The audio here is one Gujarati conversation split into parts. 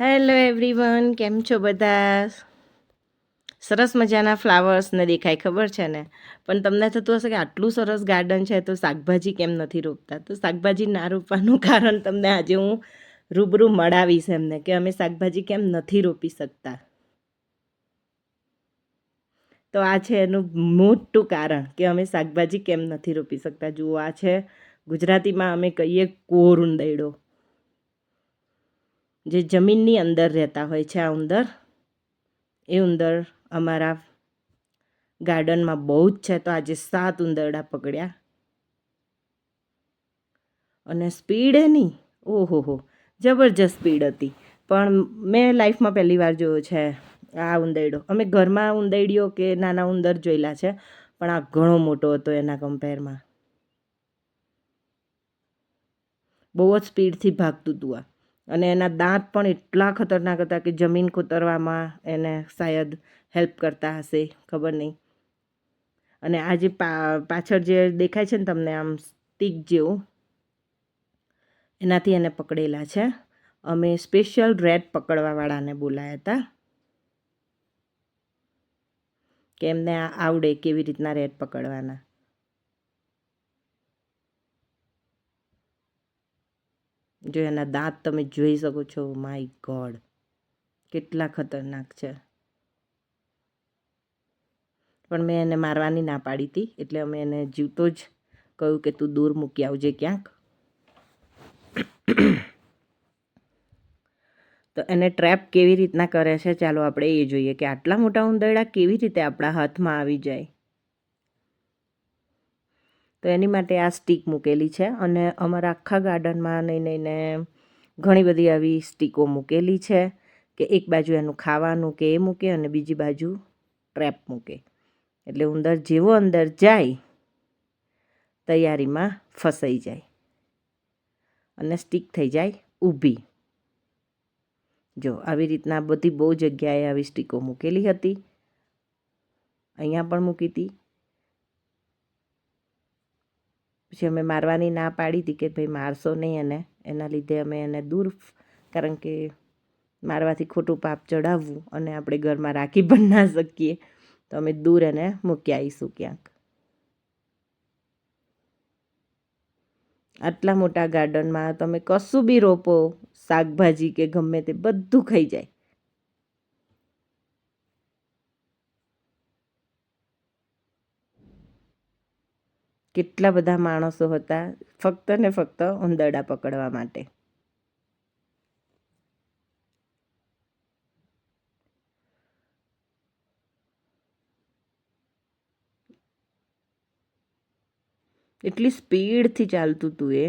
હેલો એવરીવન કેમ છો બધા? સરસ મજાના ફ્લાવર્સને દેખાય, ખબર છે ને? પણ તમને થતું હશે કે આટલું સરસ ગાર્ડન છે તો શાકભાજી કેમ નથી રોપતા? તો શાકભાજી ના રોપવાનું કારણ તમને આજે હું રૂબરૂ મળાવીશ એમને કે અમે શાકભાજી કેમ નથી રોપી શકતા. તો આ છે એનું મોટું કારણ કે અમે શાકભાજી કેમ નથી રોપી શકતા? જુઓ, આ છે ગુજરાતીમાં અમે કહીએ કોરું ઉંદયડો જે જમીનની અંદર રહેતા હોય છે આ ઉંદર. એ ઉંદર અમારા ગાર્ડનમાં બહુ જ છે. તો આજે સાત ઉંદરડા પકડ્યા. અને સ્પીડ એની? ઓહો હો જબરજસ્ત સ્પીડ હતી. પણ મેં લાઈફમાં પહેલી વાર જોયો છે આ ઉંદરડો. અમે ઘરમાં ઉંદરડીઓ કે નાના ઉંદર જોયેલા છે, પણ આ ઘણો મોટો હતો એના કમ્પેરમાં બહુ જ સ્પીડથી ભાગતું હતું આ. અને એના દાંત પણ એટલા ખતરનાક હતા કે જમીન કોતરવામાં એને શાયદ હેલ્પ કરતા હશે, ખબર નહીં. અને આ જે પાછળ જે દેખાય છે ને તમને આમ સ્ટીક જેવું, એનાથી એને પકડેલા છે. અમે સ્પેશિયલ રેડ પકડવાવાળાને બોલાયા હતા કે એમને આવડે કેવી રીતના રેડ પકડવાના. જો એના દાંત તમે જોઈ શકો છો માય ગોડ કેટલા ખતરનાક છે. પણ મેં એને મારવાની ના પાડી હતી, એટલે અમે એને જીવતો જ કહ્યું કે તું દૂર મૂકી આવજે ક્યાંક. તો એને ટ્રેપ કેવી રીતના કરે છે, ચાલો આપણે એ જોઈએ કે આટલા મોટા ઉંદરડા કેવી રીતે આપણા હાથમાં આવી જાય. તો એની માટે આ સ્ટીક મૂકેલી છે અને અમારા આખા ગાર્ડનમાં નહીં નહીં ને ઘણી બધી આવી સ્ટીકો મૂકેલી છે કે એક બાજુ એનું ખાવાનું કે એ મૂકે અને બીજી બાજુ ટ્રેપ મૂકે. એટલે ઉંદર જેવો અંદર જાય, તૈયારીમાં ફસાઈ જાય અને સ્ટીક થઈ જાય ઊભી. જો આવી રીતના બધી બહુ જગ્યાએ આવી સ્ટીકો મૂકેલી હતી. અહીંયા પણ મૂકી હતી. પછી અમે મારવાની ના પાડી હતી કે ભાઈ મારશો નહીં એને. એના લીધે અમે એને દૂર કારણ કે મારવાથી ખોટું પાપ ચડાવવું અને આપણે ઘરમાં રાખી પણ ના શકીએ. તો અમે દૂર એને મૂકી આવીશું ક્યાંક. આટલા મોટા ગાર્ડનમાં તમે કશું બી રોપો, શાકભાજી કે ગમે તે બધું ખાઈ જાય. કેટલા બધા માણસો હતા ફક્ત ને ફક્ત ઉંદરડા પકડવા માટે. એટલી સ્પીડથી ચાલતું હતું એ.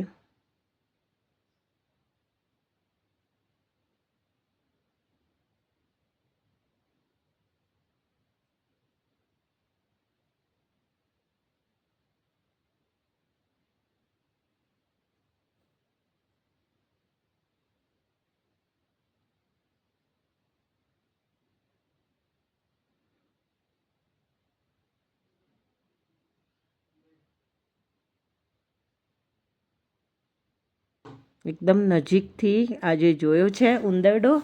એકદમ નજીકથી આજે જોયો છે ઉંદરડો,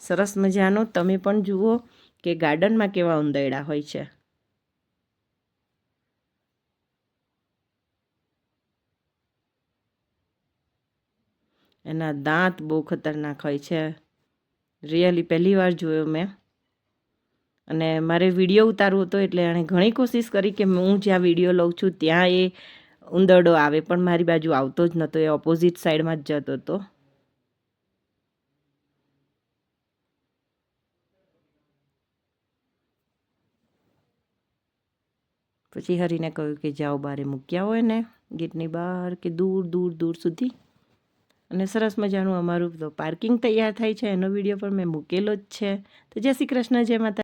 સરસ મજાનો. તમે પણ જુઓ કે ગાર્ડનમાં કેવા ઉંદરડા હોય છે. એના દાંત બહુ ખતરનાક હોય છે. રિયલી પહેલી વાર જોયો મેં. અને મારે વીડિયો ઉતારવો હતો એટલે એણે ઘણી કોશિશ કરી કે હું જ્યાં વીડિયો લઉં છું ત્યાં એ ઉંદરડો આવે, પણ મારી બાજુ આવતો જ નહોતો, એ ઓપોઝિટ સાઈડમાં જ જતો હતો. પછી હરીને કહ્યું કે જાઓ બારે મૂક્યા હોય ને, ગેટની બહાર કે દૂર દૂર દૂર સુધી. અને સરસ મજાનું અમારું પાર્કિંગ તૈયાર થાય છે, એનો વીડિયો પણ મેં મૂકેલો જ છે. તો જય શ્રી કૃષ્ણ, જય માતા